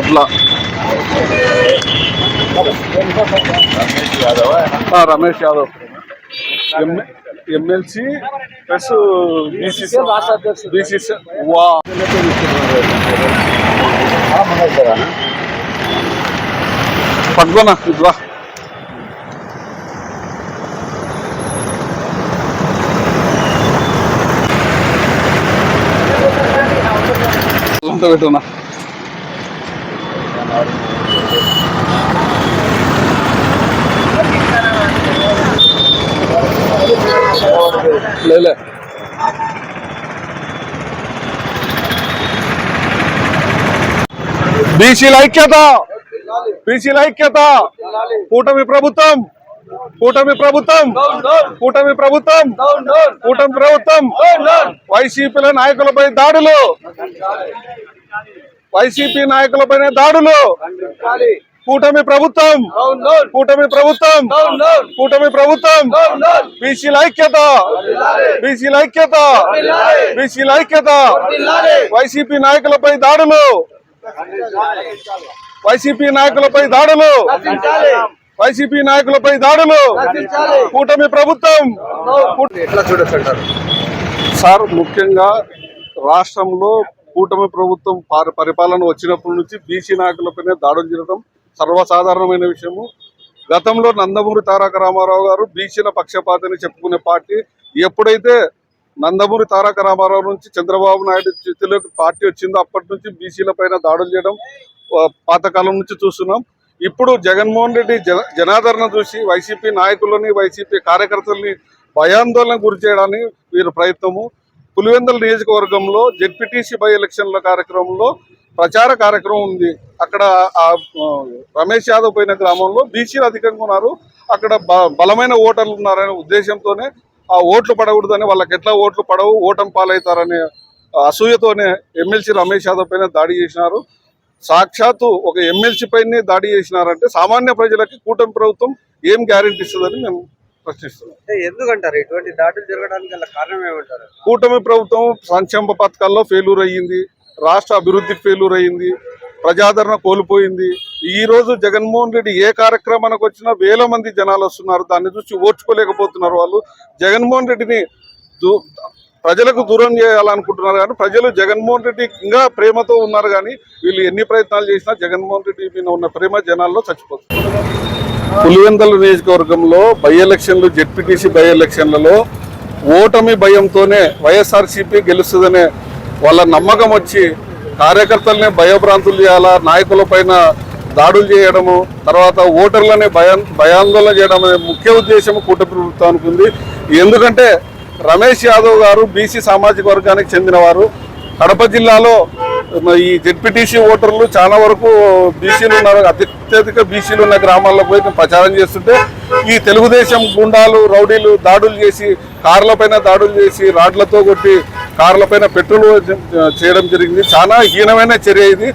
అట్లా. Ramesh Yadav. MLC plus BCC BCC వా. పట్టుకోనా ఇట్లా పెట్టున్నా లేలే బీసీల ఐక్యత బీసీల ఐక్యత. కూటమి ప్రభుత్వం కూటమి ప్రభుత్వం కూటమి ప్రభుత్వం కూటమి ప్రభుత్వం. వైసీపీల నాయకులపై దాడులు వైసీపీ నాయకులపైన దాడులు. కూటమి ప్రభుత్వం. కూటమి ప్రభుత్వం. కూటమి ప్రభుత్వం. బీసీల ఐక్యత. బీసీల ఐక్యత. బీసీల ఐక్యత. వైసీపీ నాయకులపై దాడులు. వైసీపీ నాయకులపై దాడులు. వైసీపీ నాయకులపై దాడులు. కూటమి ప్రభుత్వం. ఎట్లా సార్ ముఖ్యంగా రాష్ట్రంలో కూటమి ప్రభుత్వం పారి- పరిపాలన వచ్చినప్పటి నుంచి బీసీ నాయకులపైనే దాడులు జరగడం సర్వసాధారణమైన విషయము. గతంలో నందమూరి తారక రామారావు గారు బీసీల పక్షపాతని చెప్పుకునే పార్టీ. ఎప్పుడైతే నందమూరి తారక రామారావు నుంచి చంద్రబాబు నాయుడు చేతిలోకి పార్టీ వచ్చిందో అప్పటి నుంచి బీసీల పైన దాడులు చేయడం పాతకాలం నుంచి చూస్తున్నాం. ఇప్పుడు జగన్మోహన్ రెడ్డి జన జనాదరణ చూసి వైసీపీ నాయకులని వైసీపీ కార్యకర్తల్ని భయాందోళన గురి చేయడానికి వీరు ప్రయత్నము. పులివెందుల నియోజకవర్గంలో జెడ్పీటీసీ బై ఎలక్షన్ల కార్యక్రమంలో ప్రచార కార్యక్రమం ఉంది. అక్కడ రమేష్ యాదవ్ పోయిన గ్రామంలో బీసీలు అధికంగా ఉన్నారు. అక్కడ బ- బలమైన ఓటర్లు ఉన్నారనే ఉద్దేశంతోనే ఆ ఓట్లు పడకూడదని వాళ్ళకి ఎట్లా ఓట్లు పడవు ఓటం పాలవుతారనే అసూయతోనే ఎమ్మెల్సీ రమేష్ యాదవ్ పైన దాడి చేసినారు. సాక్షాత్తు ఒక ఎమ్మెల్సీ పైనే దాడి చేసినారంటే సామాన్య ప్రజలకి కూటమి ప్రభుత్వం ఏం గ్యారెంటీ ఇస్తుందని మేము ప్రశ్నిస్తున్నాం. ఎందుకంటారు? ఇటువంటి దాడులు జరగడానికి గల కారణం ఏమంటారు? కూటమి ప్రభుత్వం సంక్షేమ పథకాల్లో ఫెయిల్యూర్ అయ్యింది రాష్ట్ర అభివృద్ధికి ఫెయిల్యూర్ అయ్యింది ప్రజాదరణ కోల్పోయింది. ఈ రోజు జగన్మోహన్ రెడ్డి ఏ కార్యక్రమానికి వచ్చినా వేల మంది జనాలు వస్తున్నారు. దాన్ని చూసి ఓర్చుకోలేకపోతున్నారు వాళ్ళు. జగన్మోహన్ రెడ్డిని ప్రజలకు దూరం చేయాలనుకుంటున్నారు కానీ ప్రజలు జగన్మోహన్ రెడ్డి ఇంకా ప్రేమతో ఉన్నారు కానీ వీళ్ళు ఎన్ని ప్రయత్నాలు చేసినా జగన్మోహన్ రెడ్డి మీద ఉన్న ప్రేమ జనాల్లో చచ్చిపోతుంది. పులివెందల నియోజకవర్గంలో బై ఎలక్షన్లు జెడ్పీటీసీ బై ఎలక్షన్లలో ఓటమి భయంతోనే వైఎస్ఆర్సీపీ గెలుస్తుందనే వాళ్ళ నమ్మకం వచ్చి కార్యకర్తలనే భయభ్రాంతులు చేయాలా నాయకుల పైన దాడులు చేయడము తర్వాత ఓటర్లనే భయా భయాందోళన చేయడం అనే ముఖ్య ఉద్దేశం కూటమి ప్రభుత్వానికి ఉంది. ఎందుకంటే రమేష్ యాదవ్ గారు బీసీ సామాజిక వర్గానికి చెందినవారు. కడప జిల్లాలో ఈ జెడ్పీటీసీ ఓటర్లు చాలా వరకు బీసీలు ఉన్నారు. అత్యధిక బీసీలు ఉన్న గ్రామాల్లో పోయి ప్రచారం చేస్తుంటే ఈ తెలుగుదేశం గుండాలు రౌడీలు దాడులు చేసి కార్లపైన దాడులు చేసి రాడ్లతో కొట్టి కార్లపైన పెట్రోల్ చేయడం జరిగింది. చాలా హీనమైన చర్య ఇది.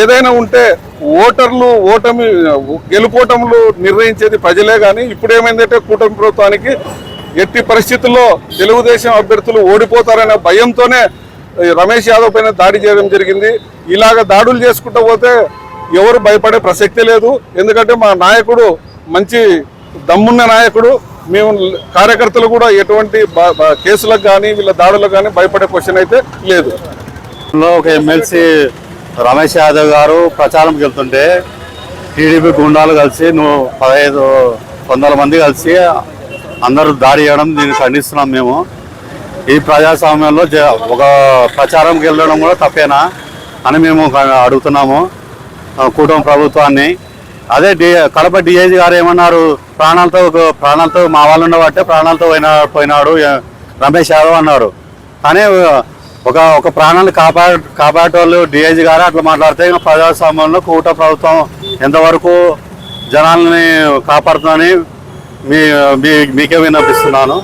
ఏదైనా ఉంటే ఓటర్లు ఓటమి గెలుపోటములు నిర్ణయించేది ప్రజలే కానీ ఇప్పుడు ఏమైందంటే కూటమి ప్రభుత్వానికి ఎట్టి పరిస్థితుల్లో తెలుగుదేశం అభ్యర్థులు ఓడిపోతారనే భయంతోనే రమేష్ యాదవ్ పైన దాడి చేయడం జరిగింది. ఇలాగ దాడులు చేసుకుంటూ పోతే ఎవరు భయపడే ప్రసక్తి లేదు. ఎందుకంటే మా నాయకుడు మంచి దమ్మున్న నాయకుడు. మేము కార్యకర్తలు కూడా ఎటువంటి కేసులకు కానీ వీళ్ళ దాడులకు కానీ భయపడే క్వశ్చన్ అయితే లేదు. ఒక ఎమ్మెల్సీ రమేష్ యాదవ్ గారు ప్రచారంకి వెళ్తుంటే టీడీపీ గుండాలు కలిసి నువ్వు పదహైదు వందల మంది కలిసి అందరూ దాడి చేయడం దీన్ని ఖండిస్తున్నాం మేము. ఈ ప్రజాస్వామ్యంలో జ- ఒక ప్రచారంకి వెళ్ళడం కూడా తప్పేనా అని మేము అడుగుతున్నాము ఆ, కూటమి ప్రభుత్వాన్ని. అదే డి కడప డిఐజీ గారు ఏమన్నారు ప్రాణాలతో ప్రాణాలతో మా వాళ్ళు ఉండబట్టే ప్రాణాలతో పోయినా పోయినాడు రమేష్ యాదవ్ అన్నారు. కానీ ఒక ఒక ప్రాణాన్ని కాపా కాపాడేటోళ్ళు డిఐజీ గారు అట్లా మాట్లాడితే ఇంకా ప్రజాస్వామ్యంలో కూట ప్రభుత్వం ఎంతవరకు జనాల్ని కాపాడుతుందని మీ మీ మీకే విన్నపిస్తున్నాను.